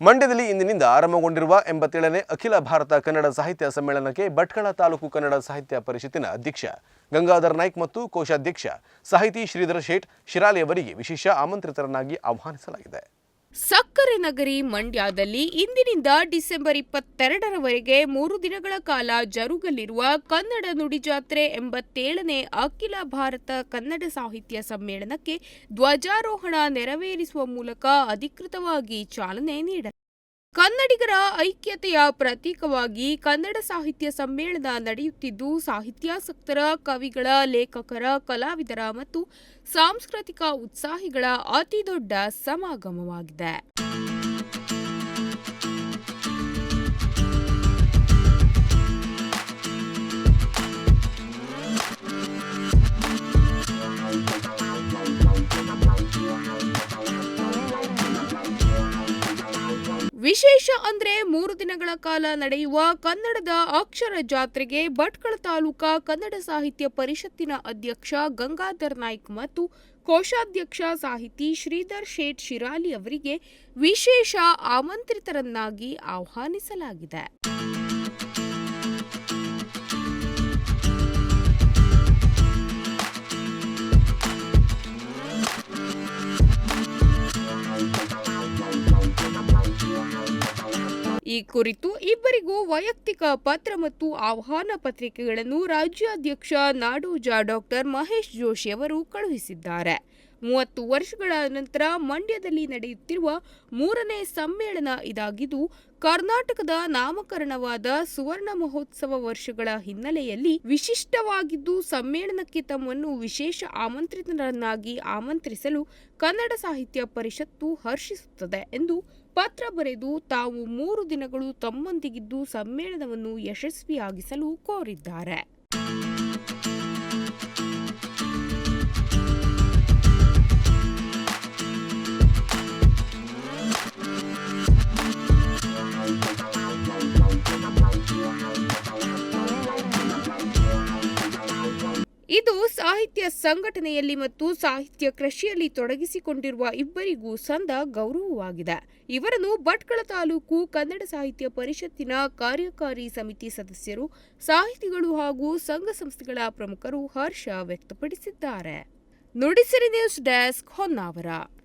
ಮಂಡ್ಯದಲ್ಲಿ ಇಂದಿನಿಂದ ಆರಂಭಗೊಂಡಿರುವ ಎಂಬತ್ತೇಳನೇ ಅಖಿಲ ಭಾರತ ಕನ್ನಡ ಸಾಹಿತ್ಯ ಸಮ್ಮೇಳನಕ್ಕೆ ಭಟ್ಕಳ ತಾಲೂಕು ಕನ್ನಡ ಸಾಹಿತ್ಯ ಪರಿಷತ್ತಿನ ಅಧ್ಯಕ್ಷ ಗಂಗಾಧರ್ ನಾಯ್ಕ್ ಮತ್ತು ಕೋಶಾಧ್ಯಕ್ಷ ಸಾಹಿತಿ ಶ್ರೀಧರ ಶೇಟ್ ಶಿರಾಲಿ ಅವರಿಗೆ ವಿಶೇಷ ಆಮಂತ್ರಿತರನ್ನಾಗಿ ಆಹ್ವಾನಿಸಲಾಗಿದೆ. ಸಕ್ಕರೆ ನಗರಿ ಮಂಡ್ಯದಲ್ಲಿ ಇಂದಿನಿಂದ ಡಿಸೆಂಬರ್ ಇಪ್ಪತ್ತೆರಡರವರೆಗೆ ಮೂರು ದಿನಗಳ ಕಾಲ ಜರುಗಲಿರುವ ಕನ್ನಡ ನುಡಿ ಜಾತ್ರೆ ಎಂಬತ್ತೇಳನೇ ಅಖಿಲ ಭಾರತ ಕನ್ನಡ ಸಾಹಿತ್ಯ ಸಮ್ಮೇಳನಕ್ಕೆ ಧ್ವಜಾರೋಹಣ ನೆರವೇರಿಸುವ ಮೂಲಕ ಅಧಿಕೃತವಾಗಿ ಚಾಲನೆ ನೀಡಲಾಗಿದೆ ಕನ್ನಡಿಗರ ಐಕ್ಯತೆಯ ಪ್ರತೀಕವಾಗಿ ಕನ್ನಡ ಸಾಹಿತ್ಯ ಸಮ್ಮೇಳನ ನಡೆಯುತ್ತಿದ್ದು, ಸಾಹಿತ್ಯಾಸಕ್ತರ, ಕವಿಗಳ, ಲೇಖಕರ, ಕಲಾವಿದರ ಮತ್ತು ಸಾಂಸ್ಕೃತಿಕ ಉತ್ಸಾಹಿಗಳ ಅತಿದೊಡ್ಡ ಸಮಾಗಮವಾಗಿದೆ. ವಿಶೇಷ ಅಂದ್ರೆ ಮೂರು ದಿನಗಳ ಕಾಲ ನಡೆಯುವ ಕನ್ನಡದ ಅಕ್ಷರ ಜಾತ್ರೆಗೆ ಭಟ್ಕಳ ತಾಲೂಕಾ ಕನ್ನಡ ಸಾಹಿತ್ಯ ಪರಿಷತ್ತಿನ ಅಧ್ಯಕ್ಷ ಗಂಗಾಧರ್ ನಾಯ್ಕ್ ಮತ್ತು ಕೋಶಾಧ್ಯಕ್ಷ ಸಾಹಿತಿ ಶ್ರೀಧರ್ ಶೇಟ್ ಶಿರಾಲಿ ಅವರಿಗೆ ವಿಶೇಷ ಆಮಂತ್ರಿತರನ್ನಾಗಿ ಆಹ್ವಾನಿಸಲಾಗಿದೆ. ಈ ಕುರಿತು ಇಬ್ಬರಿಗೂ ವೈಯಕ್ತಿಕ ಪತ್ರ ಮತ್ತು ಆಹ್ವಾನ ಪತ್ರಿಕೆಗಳನ್ನು ರಾಜ್ಯಾಧ್ಯಕ್ಷ ನಾಡೋಜ ಡಾಕ್ಟರ್ ಮಹೇಶ್ ಜೋಶಿ ಅವರು ಕಳುಹಿಸಿದ್ದಾರೆ. ಮೂವತ್ತು ವರ್ಷಗಳ ನಂತರ ಮಂಡ್ಯದಲ್ಲಿ ನಡೆಯುತ್ತಿರುವ ಮೂರನೇ ಸಮ್ಮೇಳನ ಇದಾಗಿದ್ದು, ಕರ್ನಾಟಕದ ನಾಮಕರಣವಾದ ಸುವರ್ಣ ಮಹೋತ್ಸವ ವರ್ಷಗಳ ಹಿನ್ನೆಲೆಯಲ್ಲಿ ವಿಶಿಷ್ಟವಾಗಿದ್ದು, ಸಮ್ಮೇಳನಕ್ಕೆ ತಮ್ಮನ್ನು ವಿಶೇಷ ಆಮಂತ್ರಿತರನ್ನಾಗಿ ಆಮಂತ್ರಿಸಲು ಕನ್ನಡ ಸಾಹಿತ್ಯ ಪರಿಷತ್ತು ಹರ್ಷಿಸುತ್ತದೆ ಎಂದು ಪತ್ರ ಬರೆದು ತಾವು ಮೂರು ದಿನಗಳು ತಮ್ಮೊಂದಿಗಿದ್ದು ಸಮ್ಮೇಳನವನ್ನು ಯಶಸ್ವಿಯಾಗಿಸಲು ಕೋರಿದ್ದಾರೆ. ಇದು ಸಾಹಿತ್ಯ ಸಂಘಟನೆಯಲ್ಲಿ ಮತ್ತು ಸಾಹಿತ್ಯ ಕೃಷಿಯಲ್ಲಿ ತೊಡಗಿಸಿಕೊಂಡಿರುವ ಇಬ್ಬರಿಗೂ ಸಂದ ಗೌರವವಾಗಿದೆ. ಇವರನ್ನು ಭಟ್ಕಳ ತಾಲೂಕು ಕನ್ನಡ ಸಾಹಿತ್ಯ ಪರಿಷತ್ತಿನ ಕಾರ್ಯಕಾರಿ ಸಮಿತಿ ಸದಸ್ಯರು, ಸಾಹಿತಿಗಳು ಹಾಗೂ ಸಂಘ ಸಂಸ್ಥೆಗಳ ಪ್ರಮುಖರು ಹರ್ಷ ವ್ಯಕ್ತಪಡಿಸಿದ್ದಾರೆ. Nudisiri news desk Honnavar.